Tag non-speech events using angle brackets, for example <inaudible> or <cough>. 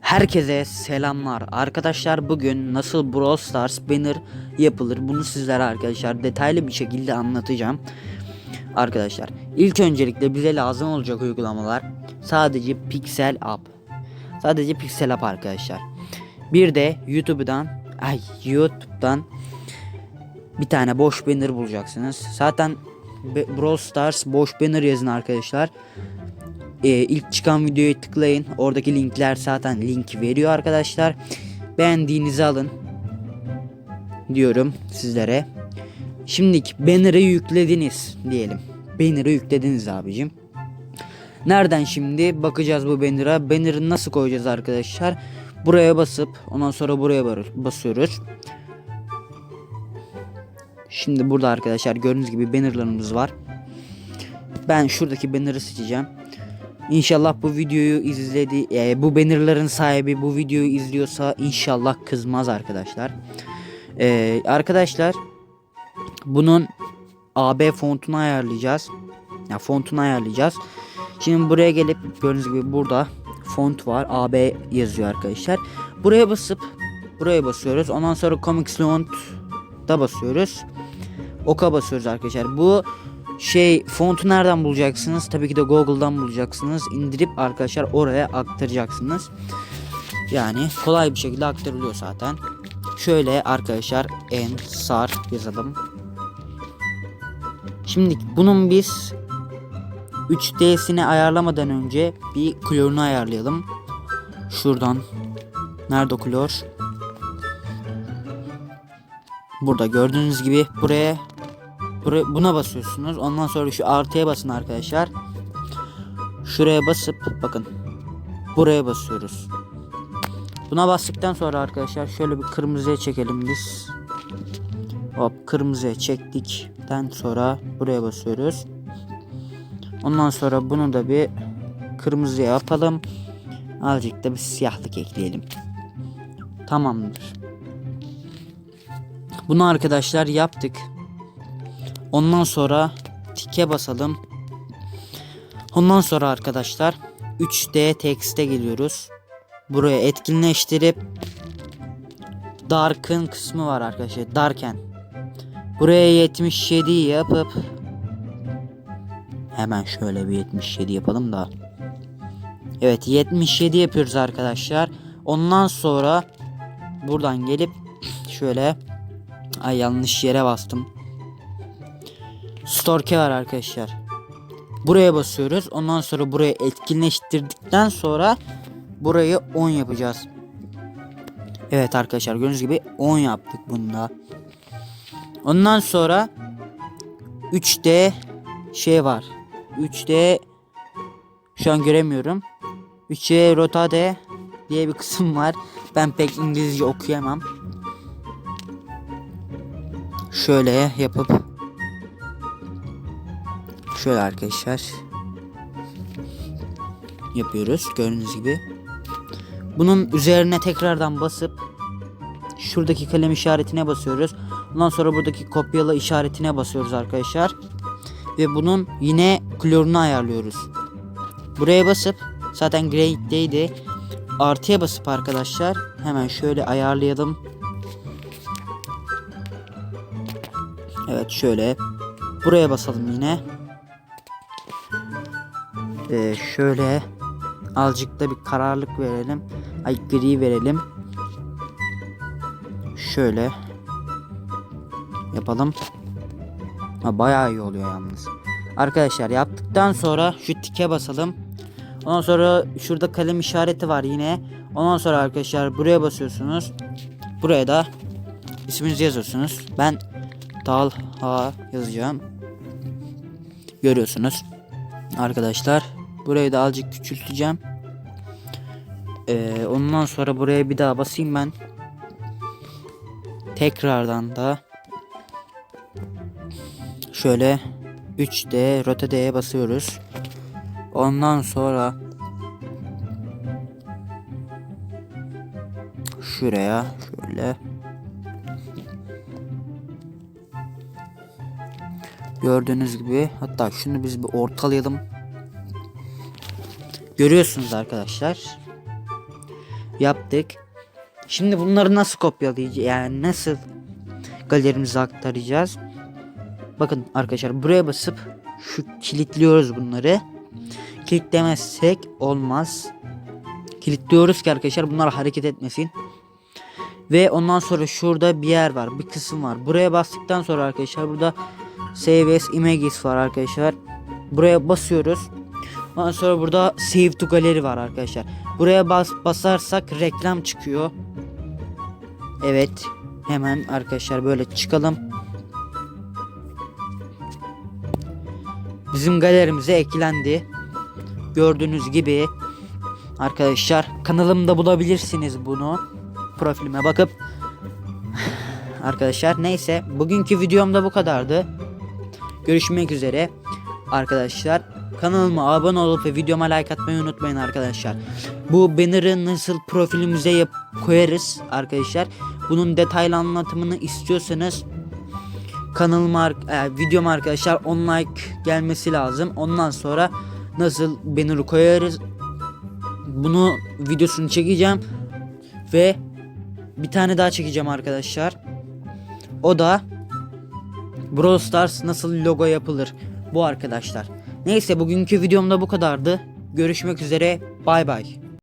Herkese selamlar. Arkadaşlar bugün nasıl Brawl Stars banner yapılır bunu sizlere arkadaşlar detaylı bir şekilde anlatacağım. Arkadaşlar ilk öncelikle bize lazım olacak uygulamalar sadece Pixel App. Sadece Pixel App arkadaşlar. Bir de YouTube'dan ay YouTube'dan bir tane boş banner bulacaksınız. Zaten Brawl Stars boş banner yazın arkadaşlar. Ee, ilk çıkan videoyu tıklayın. Oradaki linkler zaten link veriyor arkadaşlar. Beğendiğinizi alın. Diyorum sizlere. Şimdilik banner'ı yüklediniz diyelim. Banner'ı yüklediniz abicim. Nereden şimdi bakacağız bu banner'a? Banner'ı nasıl koyacağız arkadaşlar? Buraya basıp ondan sonra buraya basıyoruz. Şimdi burada arkadaşlar gördüğünüz gibi bannerlarımız var. Ben şuradaki banner'ı seçeceğim. İnşallah bu videoyu izledi e, bu bannerların sahibi bu videoyu izliyorsa inşallah kızmaz arkadaşlar. E, arkadaşlar bunun AB fontunu ayarlayacağız. Ya fontunu ayarlayacağız. Şimdi buraya gelip gördüğünüz gibi burada font var. AB yazıyor arkadaşlar. Buraya basıp buraya basıyoruz. Ondan sonra Comics Font da basıyoruz. Oka basıyoruz arkadaşlar. Bu şey fontu nereden bulacaksınız? Tabii ki de Google'dan bulacaksınız. İndirip arkadaşlar oraya aktaracaksınız. Yani kolay bir şekilde aktarılıyor zaten. Şöyle arkadaşlar Ensar yazalım. Şimdi bunun biz 3D'sini ayarlamadan önce bir klorunu ayarlayalım. Şuradan. Nerede klor? Burada gördüğünüz gibi buraya Buraya, buna basıyorsunuz. Ondan sonra şu artıya basın arkadaşlar. Şuraya basıp bakın. Buraya basıyoruz. Buna bastıktan sonra arkadaşlar şöyle bir kırmızıya çekelim biz. Hop kırmızıya çektikten sonra buraya basıyoruz. Ondan sonra bunu da bir kırmızıya yapalım. Azıcık da bir siyahlık ekleyelim. Tamamdır. Bunu arkadaşlar yaptık. Ondan sonra tike basalım. Ondan sonra arkadaşlar 3D text'e geliyoruz. Buraya etkinleştirip Dark'ın kısmı var arkadaşlar. Darken. Buraya 77 yapıp hemen şöyle bir 77 yapalım da. Evet 77 yapıyoruz arkadaşlar. Ondan sonra buradan gelip şöyle ay yanlış yere bastım. Storke var arkadaşlar. Buraya basıyoruz. Ondan sonra buraya etkinleştirdikten sonra burayı 10 yapacağız. Evet arkadaşlar gördüğünüz gibi 10 yaptık bunda. Ondan sonra 3D şey var. 3D şu an göremiyorum. 3D rotade diye bir kısım var. Ben pek İngilizce okuyamam. Şöyle yapıp Şöyle arkadaşlar yapıyoruz gördüğünüz gibi. Bunun üzerine tekrardan basıp şuradaki kalem işaretine basıyoruz. Ondan sonra buradaki kopyala işaretine basıyoruz arkadaşlar. Ve bunun yine klorunu ayarlıyoruz. Buraya basıp zaten grade'deydi. Artıya basıp arkadaşlar hemen şöyle ayarlayalım. Evet şöyle buraya basalım yine. Ee, şöyle azıcık da bir kararlık verelim. Ay gri verelim. Şöyle yapalım. Ha, bayağı iyi oluyor yalnız. Arkadaşlar yaptıktan sonra şu tike basalım. Ondan sonra şurada kalem işareti var yine. Ondan sonra arkadaşlar buraya basıyorsunuz. Buraya da isminizi yazıyorsunuz. Ben Talha yazacağım. Görüyorsunuz. Arkadaşlar burayı da azıcık küçülteceğim. Ee, ondan sonra buraya bir daha basayım ben. Tekrardan da şöyle 3D rotate'ye basıyoruz. Ondan sonra şuraya şöyle Gördüğünüz gibi hatta şunu biz bir ortalayalım. Görüyorsunuz arkadaşlar. Yaptık. Şimdi bunları nasıl kopyalayacağız? Yani nasıl galerimize aktaracağız? Bakın arkadaşlar buraya basıp şu kilitliyoruz bunları. Kilitlemezsek olmaz. Kilitliyoruz ki arkadaşlar bunlar hareket etmesin. Ve ondan sonra şurada bir yer var. Bir kısım var. Buraya bastıktan sonra arkadaşlar burada Save as Images var arkadaşlar. Buraya basıyoruz. Ondan sonra burada Save to Gallery var arkadaşlar. Buraya bas basarsak reklam çıkıyor. Evet. Hemen arkadaşlar böyle çıkalım. Bizim galerimize eklendi. Gördüğünüz gibi arkadaşlar kanalımda bulabilirsiniz bunu. Profilime bakıp <sighs> arkadaşlar neyse bugünkü videomda bu kadardı. Görüşmek üzere arkadaşlar. Kanalıma abone olup ve videoma like atmayı unutmayın arkadaşlar. Bu banner'ı nasıl profilimize yap koyarız arkadaşlar. Bunun detaylı anlatımını istiyorsanız kanalıma e, videoma arkadaşlar 10 like gelmesi lazım. Ondan sonra nasıl banner'ı koyarız bunu videosunu çekeceğim ve bir tane daha çekeceğim arkadaşlar. O da Brawl Stars nasıl logo yapılır bu arkadaşlar. Neyse bugünkü videomda bu kadardı. Görüşmek üzere. Bay bay.